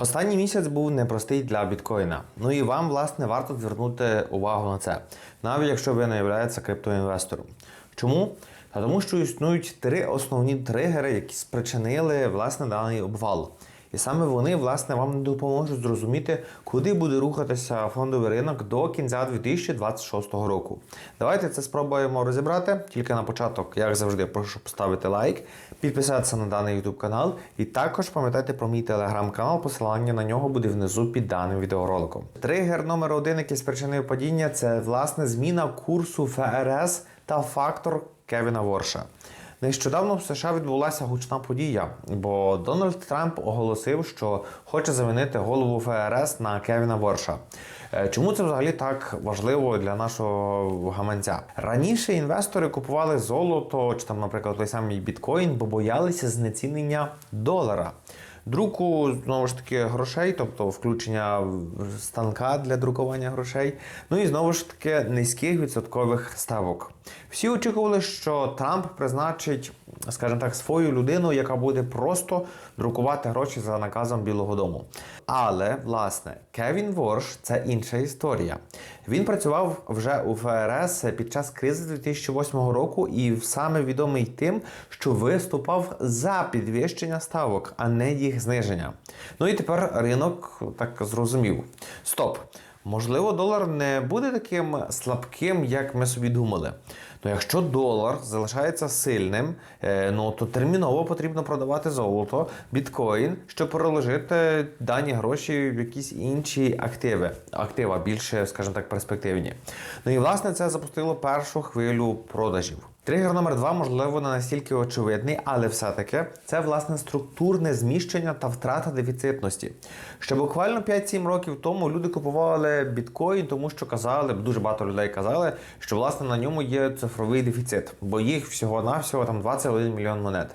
Останній місяць був непростий для біткоїна. Ну і вам, власне, варто звернути увагу на це, навіть якщо ви не являєтеся криптоінвестором. Чому? Та тому, що існують три основні тригери, які спричинили власне даний обвал. І саме вони, власне, вам допоможуть зрозуміти, куди буде рухатися фондовий ринок до кінця 2026 року. Давайте це спробуємо розібрати. Тільки на початок, як завжди, прошу поставити лайк, підписатися на даний YouTube канал, і також пам'ятайте про мій телеграм-канал. Посилання на нього буде внизу під даним відеороликом. Тригер номер один, який спричинив падіння, це власне зміна курсу ФРС та фактор Кевіна Ворша. Нещодавно в США відбулася гучна подія, бо Дональд Трамп оголосив, що хоче замінити голову ФРС на Кевіна Ворша. Е, Чому це взагалі так важливо для нашого гаманця? Раніше інвестори купували золото чи там, наприклад, той самий біткоін, бо боялися знецінення долара. Друку знову ж таки грошей, тобто включення станка для друкування грошей. Ну і знову ж таки низьких відсоткових ставок. Всі очікували, що Трамп призначить, скажімо так, свою людину, яка буде просто друкувати гроші за наказом Білого Дому. Але власне Кевін Ворш це інша історія. Він працював вже у ФРС під час кризи 2008 року і саме відомий тим, що виступав за підвищення ставок, а не їх зниження. Ну і тепер ринок так зрозумів: стоп. Можливо, долар не буде таким слабким, як ми собі думали. Ну, якщо долар залишається сильним, е, ну то терміново потрібно продавати золото, біткоін, щоб переложити дані гроші в якісь інші активи, актива більше, скажімо так, перспективні. Ну і власне це запустило першу хвилю продажів. Тригер номер два, можливо, не настільки очевидний, але все-таки це власне структурне зміщення та втрата дефіцитності. Ще буквально 5-7 років тому люди купували біткоін, тому що казали, дуже багато людей казали, що власне на ньому є цифровий дефіцит, бо їх всього-навсього там 21 мільйон монет.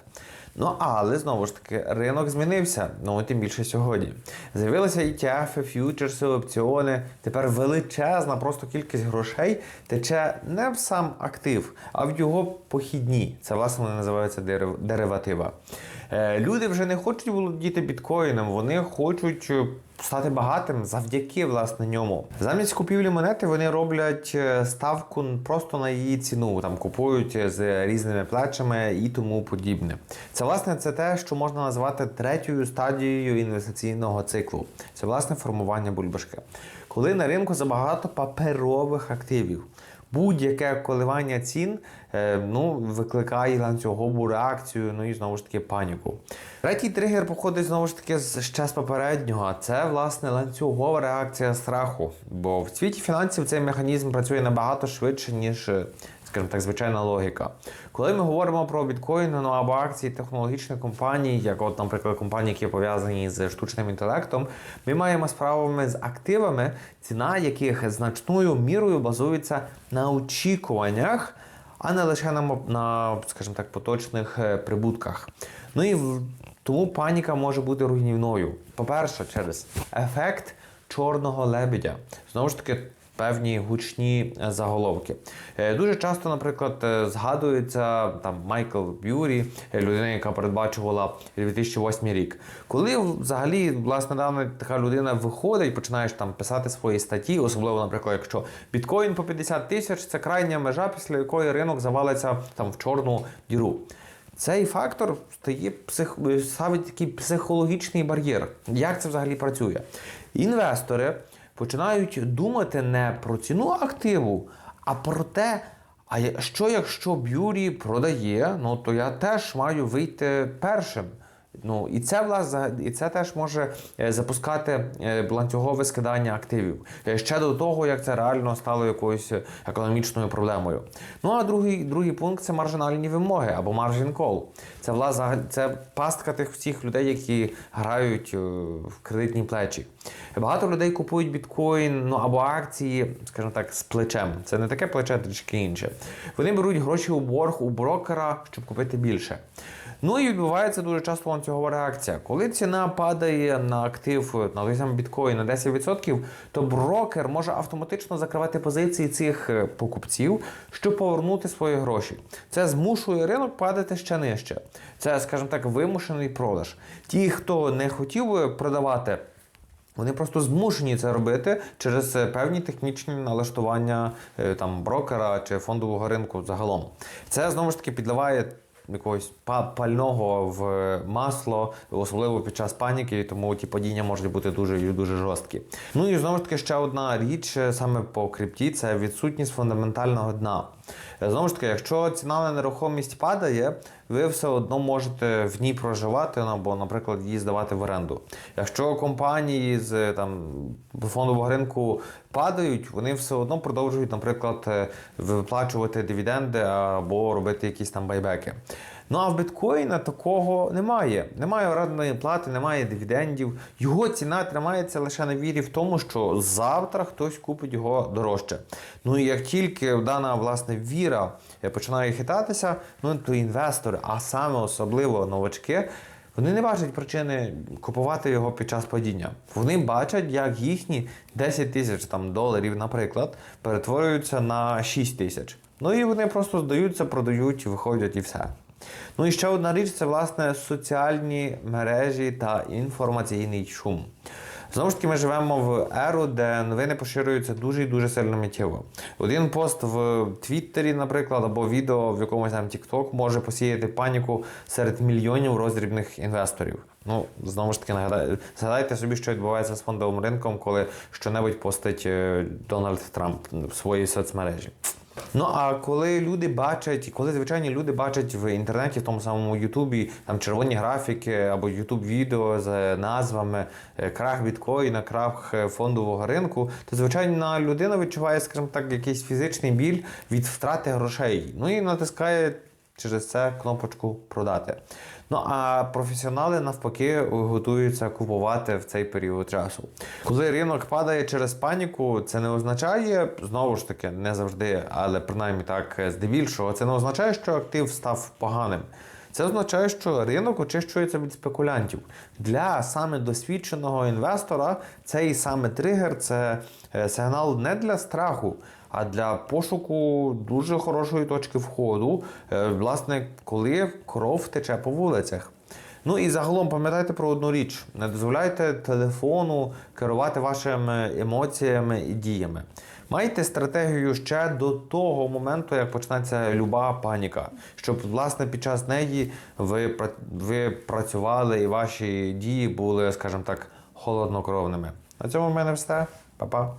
Ну але знову ж таки ринок змінився, ну тим більше сьогодні. З'явилися ETF, ф'ючерси, опціони. Тепер величезна просто кількість грошей тече не в сам актив, а в його похідні. Це власне називається дерев- дериватива. Е, Люди вже не хочуть володіти біткоїном, вони хочуть е, стати багатим завдяки власне ньому. Замість купівлі монети вони роблять е, ставку просто на її ціну, там купують е, з різними плечами і тому подібне. Це власне це те, що можна назвати третьою стадією інвестиційного циклу. Це власне формування бульбашки. Коли на ринку забагато паперових активів. Будь-яке коливання цін е, ну, викликає ланцюгову реакцію, ну і знову ж таки паніку. Третій тригер походить знову ж таки ще з попереднього. Це власне ланцюгова реакція страху. Бо в світі фінансів цей механізм працює набагато швидше, ніж, е, скажімо так, звичайна логіка. Коли ми говоримо про біткоїни ну, або акції технологічних компаній, як, от, наприклад, компанії, які пов'язані з штучним інтелектом, ми маємо справами з активами, ціна яких значною мірою базується на очікуваннях, а не лише на, на скажімо так, поточних е, прибутках. Ну і тому паніка може бути руйнівною. По-перше, через ефект чорного лебедя. Знову ж таки, певні гучні е, заголовки. Е, Дуже часто, наприклад, е, згадується там Майкл Б'юрі, людина, яка передбачувала 2008 рік. Коли взагалі власне дана така людина виходить, починаєш там писати свої статті, особливо, наприклад, якщо біткоін по 50 тисяч, це крайня межа, після якої ринок завалиться там в чорну діру. Цей фактор стає псих... ставить такий психологічний бар'єр. Як це взагалі працює? Інвестори починають думати не про ціну активу, а про те, а що якщо Б'юрі продає, ну то я теж маю вийти першим. Ну і це власне, і це теж може е, запускати е, ланцюгове скидання активів Е, ще до того, як це реально стало якоюсь економічною проблемою. Ну а другий, другий пункт це маржинальні вимоги або margin call. Це власне це пастка тих всіх людей, які грають в кредитні плечі. Багато людей купують біткоін, ну або акції, скажімо так, з плечем. Це не таке плече, трішки інше. Вони беруть гроші у борг у брокера, щоб купити більше. Ну і відбувається дуже часто ланцюгова реакція. Коли ціна падає на актив на той самий на 10%, то брокер може автоматично закривати позиції цих е, покупців, щоб повернути свої гроші. Це змушує ринок падати ще нижче. Це, скажімо так, вимушений продаж. Ті, хто не хотів би продавати Вони просто змушені це робити через е, певні технічні налаштування е, там брокера чи фондового ринку загалом. Це знову ж таки підливає якогось па- пального в масло, особливо під час паніки, тому ті падіння можуть бути дуже дуже жорсткі. Ну і знову ж таки ще одна річ е, саме по крипті це відсутність фундаментального дна. Е, Знову ж таки, якщо ціна на нерухомість падає, ви все одно можете в ній проживати або, наприклад, її здавати в оренду. Якщо компанії з е, там фондового ринку падають, вони все одно продовжують, наприклад, е, виплачувати дивіденди або робити якісь там байбеки. Ну а в біткоїна такого немає. Немає орендної плати, немає дивідендів. Його ціна тримається лише на вірі в тому, що завтра хтось купить його дорожче. Ну і як тільки дана власне віра е, починає хитатися, ну то інвестори, а саме особливо новачки. Вони не бачать причини купувати його під час падіння. Вони бачать, як їхні 10 тисяч там доларів, наприклад, перетворюються на 6 тисяч. Ну і вони просто здаються, продають, виходять і все. Ну і ще одна річ це власне соціальні мережі та інформаційний шум. Знову ж таки, ми живемо в еру, де новини поширюються дуже і дуже сильно миттєво. Один пост в Твіттері, наприклад, або відео в якомусь там TikTok може посіяти паніку серед мільйонів роздрібних інвесторів. Ну, знову ж таки, нагадай- згадайте собі, що відбувається з фондовим ринком, коли щонебудь постить е, Дональд Трамп в своїй соцмережі. Ну а коли люди бачать, коли звичайні люди бачать в інтернеті, в тому самому Ютубі, там червоні графіки або Ютуб відео з назвами е, крах біткоїна, крах е, фондового ринку, то звичайна людина відчуває, скажімо так, якийсь фізичний біль від втрати грошей. Ну і натискає через це кнопочку продати. Ну а професіонали навпаки готуються купувати в цей період часу. Коли ринок падає через паніку, це не означає знову ж таки не завжди, але принаймні так здебільшого, це не означає, що актив став поганим. Це означає, що ринок очищується від спекулянтів. Для саме досвідченого інвестора цей саме тригер це е, сигнал не для страху, а для пошуку дуже хорошої точки входу, е, власне, коли кров тече по вулицях. Ну і загалом пам'ятайте про одну річ: не дозволяйте телефону керувати вашими емоціями і діями. Майте стратегію ще до того моменту, як почнеться люба паніка, щоб власне під час неї ви, ви працювали і ваші дії були, скажімо так, холоднокровними. На цьому в мене все. Па-па.